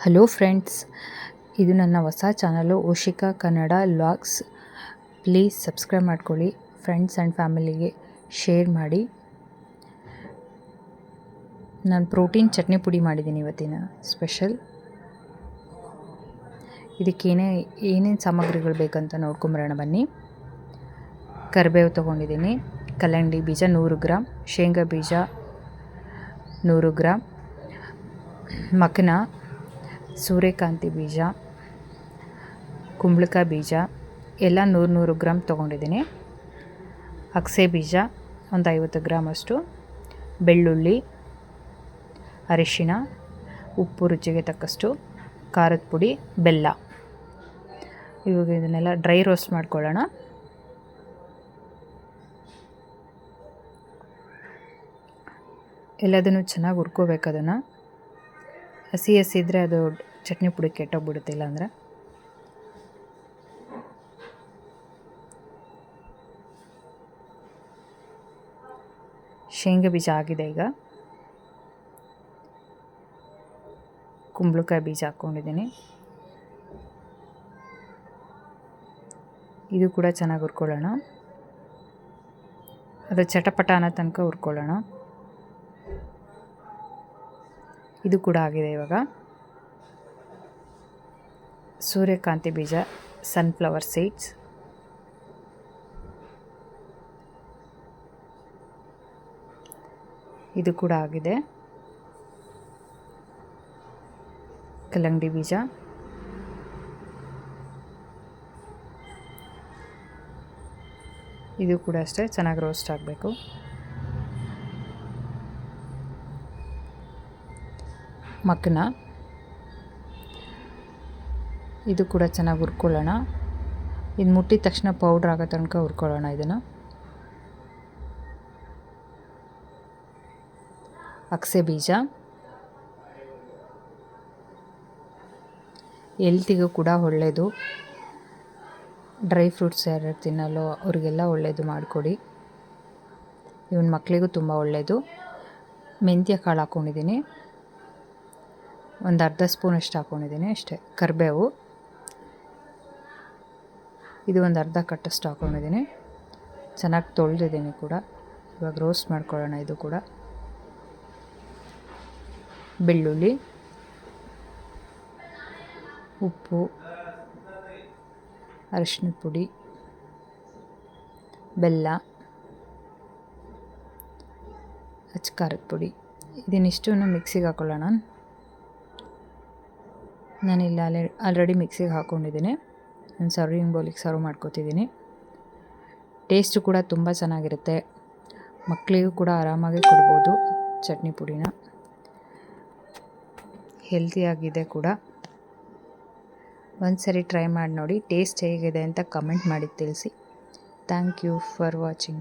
Hello friends, ಇದು ನನ್ನ ಹೊಸ channel Oshika Kannada vlogs please subscribe ಮಾಡ್ಕೊಳ್ಳಿ, ಫ್ರೆಂಡ್ಸ್ ಆ್ಯಂಡ್ ಫ್ಯಾಮಿಲಿಗೆ ಶೇರ್ ಮಾಡಿ. ನಾನು ಪ್ರೋಟೀನ್ ಚಟ್ನಿ ಪುಡಿ ಮಾಡಿದ್ದೀನಿ ಇವತ್ತಿನ ಸ್ಪೆಷಲ್. ಇದಕ್ಕೇನೇ ಏನೇನು ಸಾಮಗ್ರಿಗಳು ಬೇಕಂತ ನೋಡ್ಕೊಂಬರೋಣ ಬನ್ನಿ. ಕರಿಬೇವು ತೊಗೊಂಡಿದ್ದೀನಿ, ಕಲ್ಲಂಗಡಿ ಬೀಜ ನೂರು ಗ್ರಾಮ್ ಶೇಂಗಾ ಬೀಜ ನೂರು ಗ್ರಾಮ್ ಮಕನ ಸೂರ್ಯಕಾಂತಿ ಬೀಜ, ಕುಂಬಳಕಾಯಿ ಬೀಜ, ಎಲ್ಲ ನೂರು ನೂರು ಗ್ರಾಮ್ ತೊಗೊಂಡಿದ್ದೀನಿ. ಅಗಸೆ ಬೀಜ ಒಂದು ಐವತ್ತು ಗ್ರಾಮ್ ಅಷ್ಟು. ಬೆಳ್ಳುಳ್ಳಿ, ಅರಿಶಿಣ, ಉಪ್ಪು ರುಚಿಗೆ ತಕ್ಕಷ್ಟು, ಖಾರದ ಪುಡಿ, ಬೆಲ್ಲ. ಇವಾಗ ಇದನ್ನೆಲ್ಲ ಡ್ರೈ ರೋಸ್ಟ್ ಮಾಡ್ಕೊಳ್ಳೋಣ. ಎಲ್ಲದನ್ನು ಚೆನ್ನಾಗಿ ಹುರ್ಕೋಬೇಕು ಅದನ್ನು. ಹಸಿ ಹಸಿ ಇದ್ದರೆ ಅದು ಚಟ್ನಿ ಪುಡಿ ಕೆಟ್ಟೋಗ್ಬಿಡುತ್ತೆ, ಇಲ್ಲಾಂದರೆ? ಶೇಂಗಾ ಬೀಜ ಆಗಿದೆ ಈಗ. ಕುಂಬಳಕಾಯಿ ಬೀಜ ಹಾಕ್ಕೊಂಡಿದ್ದೀನಿ. ಇದು ಕೂಡ ಚೆನ್ನಾಗಿ ಹುರ್ಕೊಳ್ಳೋಣ. ಅದು ಚಟಪಟ ಅನ್ನೋ ತನಕ ಹುರ್ಕೊಳ್ಳೋಣ. ಇದು ಕೂಡ ಆಗಿದೆ ಇವಾಗ. ಸೂರ್ಯಕಾಂತಿ ಬೀಜ ಸನ್ಫ್ಲವರ್ ಸೀಡ್ಸ್ ಇದು ಕೂಡ ಆಗಿದೆ. ಕಲ್ಲಂಗಡಿ ಬೀಜ. ಇದು ಕೂಡ ಅಷ್ಟೇ, ಚೆನ್ನಾಗಿ ರೋಸ್ಟ್ ಆಗಬೇಕು. ಮಕ್ಕನ. ಇದು ಕೂಡ ಚೆನ್ನಾಗಿ ಹುರ್ಕೊಳ್ಳೋಣ. ಇದು ಮುಟ್ಟಿದ ತಕ್ಷಣ ಪೌಡ್ರ್ ಆಗೋ ತನಕ ಹುರ್ಕೊಳ್ಳೋಣ ಇದನ್ನು. ಅಕ್ಸೆ ಬೀಜ. ಎಲ್ತಿಗೂ ಕೂಡ ಒಳ್ಳೆಯದು ಡ್ರೈ ಫ್ರೂಟ್ಸ್ ಯಾರ್ಯಾರು ತಿನ್ನಲ್ಲೋ ಅವರಿಗೆಲ್ಲ ಒಳ್ಳೆಯದು ಮಾಡಿಕೊಡಿ. ಇವನ್ ಮಕ್ಕಳಿಗೂ ತುಂಬ ಒಳ್ಳೆಯದು ಮೆಂತ್ಯ ಕಾಳು ಹಾಕ್ಕೊಂಡಿದ್ದೀನಿ ಒಂದು ಅರ್ಧ ಸ್ಪೂನಷ್ಟು ಹಾಕ್ಕೊಂಡಿದ್ದೀನಿ ಅಷ್ಟೇ. ಕರಿಬೇವು. ಇದು ಒಂದು ಅರ್ಧ ಕಟ್ಟಷ್ಟು ಹಾಕ್ಕೊಂಡಿದ್ದೀನಿ ಚೆನ್ನಾಗಿ ತೊಳೆದಿದ್ದೀನಿ ಕೂಡ. ಇವಾಗ ರೋಸ್ಟ್ ಮಾಡ್ಕೊಳ್ಳೋಣ ಇದು ಕೂಡ. ಬೆಳ್ಳುಳ್ಳಿ. ಉಪ್ಪು. ಅರಿಶಿನ ಪುಡಿ. ಬೆಲ್ಲ. ಅಚ್ಚ ಖಾರದ ಪುಡಿ. ಇದನ್ನಿಷ್ಟನ್ನು ಮಿಕ್ಸಿಗೆ ಹಾಕೊಳ್ಳೋಣ. ನಾನಿಲ್ಲ ಅಲ್ಲೇ ಆಲ್ರೆಡಿ ಮಿಕ್ಸಿಗೆ ಹಾಕ್ಕೊಂಡಿದ್ದೀನಿ ನಾನು ಸರ್ವಿಂಗ್ ಬೌಲಿಗೆ ಸರ್ವ್ ಮಾಡ್ಕೋತಿದ್ದೀನಿ. ಟೇಸ್ಟು ಕೂಡ ತುಂಬ ಚೆನ್ನಾಗಿರುತ್ತೆ. ಮಕ್ಕಳಿಗೂ ಕೂಡ ಆರಾಮಾಗಿ ಕೊಡ್ಬೋದು ಚಟ್ನಿ ಪುಡಿನ. ಹೆಲ್ತಿಯಾಗಿದೆ ಕೂಡ. ಒಂದು ಸರಿ ಟ್ರೈ ಮಾಡಿ ನೋಡಿ, ಟೇಸ್ಟ್ ಹೇಗಿದೆ ಅಂತ ಕಮೆಂಟ್ ಮಾಡಿ ತಿಳಿಸಿ. Thank you for watching.